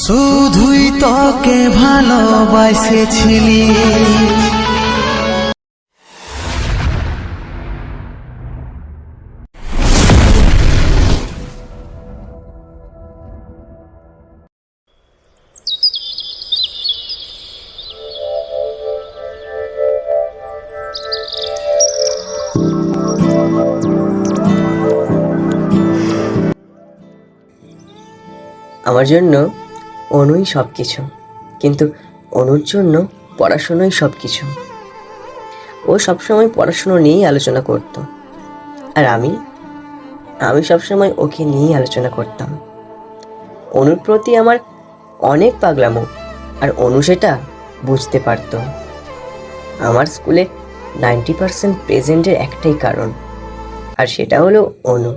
শুধুই তোকে ভালোবাসেছিলি। আমার জন্য অনুই সব কিছু কিন্তু অনুর জন্য পড়াশুনোই সব কিছু ও সবসময় পড়াশুনো নিয়েই আলোচনা করত। আর আমি আমি সবসময় ওকে নিয়েই আলোচনা করতাম। অনুর প্রতি আমার অনেক পাগলামো, আর অনু সেটা বুঝতে পারতো। আমার স্কুলে নাইনটি পার্সেন্ট প্রেজেন্টের একটাই কারণ, আর সেটা হলো অনু।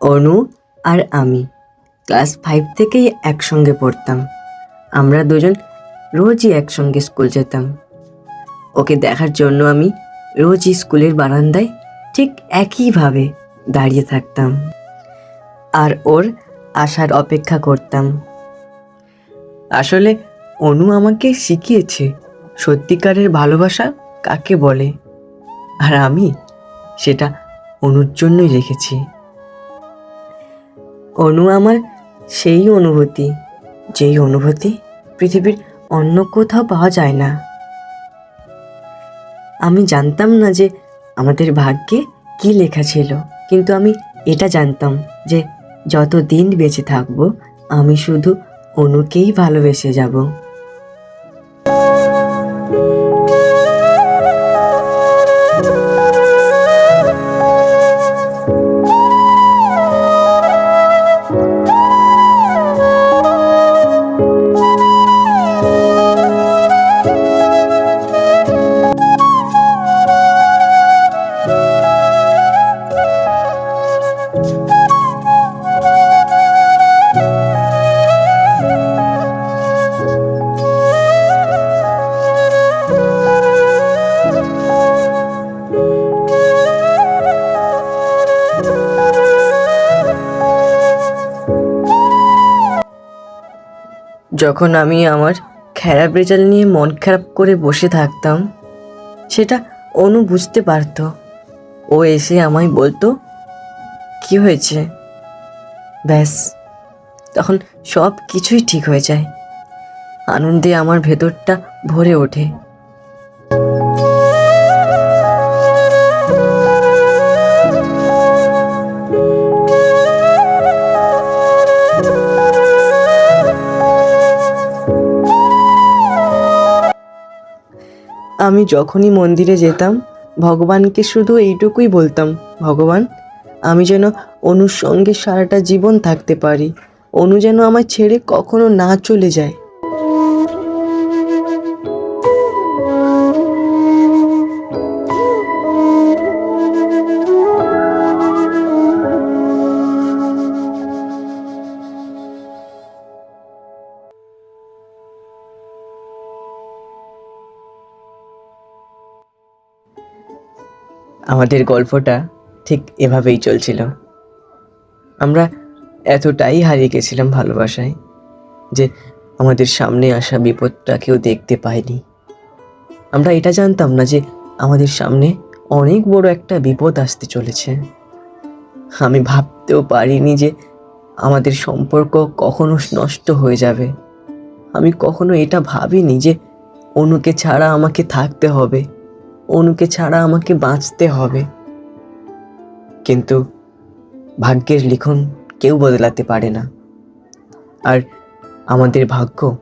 অনু আর আমি। ক্লাস ফাইভ থেকেই একসঙ্গে পড়তাম। আমরা দুজন রোজই একসঙ্গে স্কুল যেতাম। ওকে দেখার জন্য আমি রোজই স্কুলের বারান্দায় ঠিক একইভাবে দাঁড়িয়ে থাকতাম। আর ওর আসার অপেক্ষা করতাম। আসলে অনু আমাকে শিখিয়েছে সত্যিকারের ভালোবাসা কাকে বলে। আর আমি সেটা অনুর জন্যই রেখেছি। অনু আমার সেই অনুভূতি, যেই অনুভূতি পৃথিবীর অন্য কোথাও পাওয়া যায় না। আমি জানতাম না যে আমাদের ভাগ্যে কি লেখা ছিল, কিন্তু আমি এটা জানতাম যে যত দিন বেঁচে থাকব, আমি শুধু অনুকেই ভালোবেসে যাব। যখন আমি আমার খারাপ রেজাল্ট নিয়ে মন খারাপ করে বসে থাকতাম, সেটা অনু বুঝতে পারত। ও এসে আমায় বলতো, কি হয়েছে? ব্যাস, তখন সব কিছুই ঠিক হয়ে যায়। আনন্দে আমার ভেতরটা ভরে ওঠে। আমি যখনই মন্দিরে যেতাম, ভগবানকে শুধু এইটুকুই বলতাম, ভগবান, আমি যেন অনুর সঙ্গে সারাটা জীবন থাকতে পারি। অনু যেন আমার ছেড়ে কখনো না চলে যায়। আমাদের গল্পটা ঠিক এভাবেই চলছিল। আমরা এতটাই হারিয়ে গেছিলাম ভালোবাসায় যে আমাদের সামনে আসা বিপদটা কেউ দেখতে পায়নি। আমরা এটা জানতাম না যে আমাদের সামনে অনেক বড় একটা বিপদ আসতে চলেছে। আমি ভাবতেও পারিনি যে আমাদের সম্পর্ক কখনো নষ্ট হয়ে যাবে। আমি কখনো এটা ভাবিনি যে অনুকে ছাড়া আমাকে থাকতে হবে। অনুকে ছাড়া আমাকে বাঁচতে হবে। কিন্তু ভাগ্যের লিখন কেউ বদলাতে পারে না। আর আমাদের ভাগ্য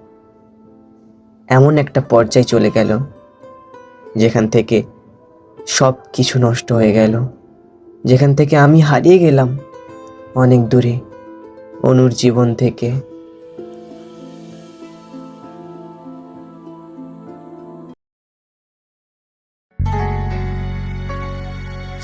এমন একটা পর্যায়ে চলে গেল, যেখান থেকে সব কিছু নষ্ট হয়ে গেল। যেখান থেকে আমি হারিয়ে গেলাম অনেক দূরে, অনুর জীবন থেকে।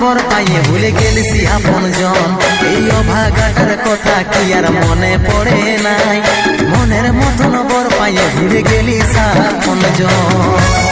বর পাইয়ে ভুলে গেলিস আপন জন। এই অভাগাটার কথা কি আর মনে পড়ে নাই? মনের মতন বর পাইয়ে ভুলে গেলিস আপন জন।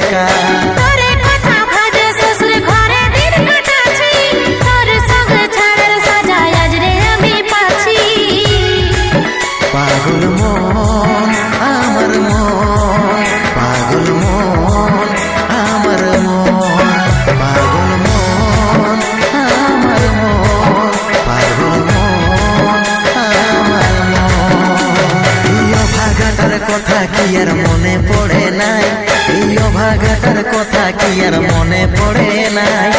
কথা কি আর মনে পড়ে নাই।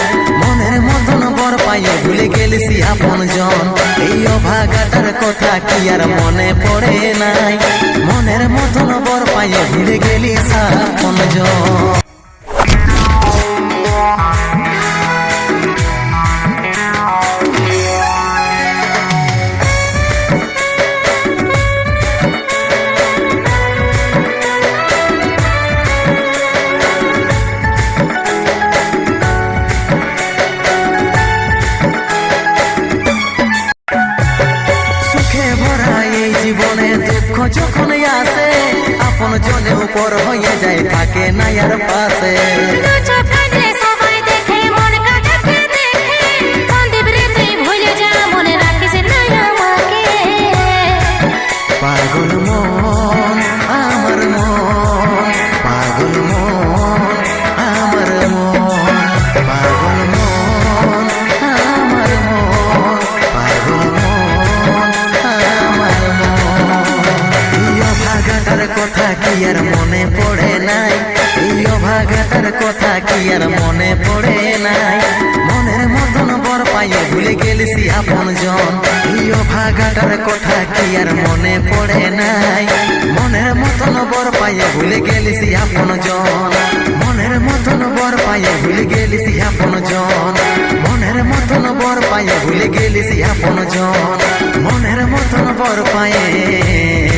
মনের মতন বর পাইয়ে ভুলে গেলিস আপন জন এই অভাগাটার কথা কি আর মনে পড়ে নাই? মনের মতন বর পাইয়ে ভুলে গেলিস আপন জন জনে উপর হয়ে যায় থাকে না আর পাশে অভাগাটার কথা কি আর মনে পড়ে নাই? মনের মতন বর পাইয়ে ভুলে গেলিস আপন জন। এই অভাগাটার কথা কি আর মনে পড়ে নাই? মনের মতন বর পাইয়ে ভুলে গেলিস আপন জন। মনের মতন বর পাইয়ে ভুলে গেলিস আপন জন। মনের মতন বর পাইয়ে ভুলে গেলিস আপন জন। মনের মতন বর পায়ে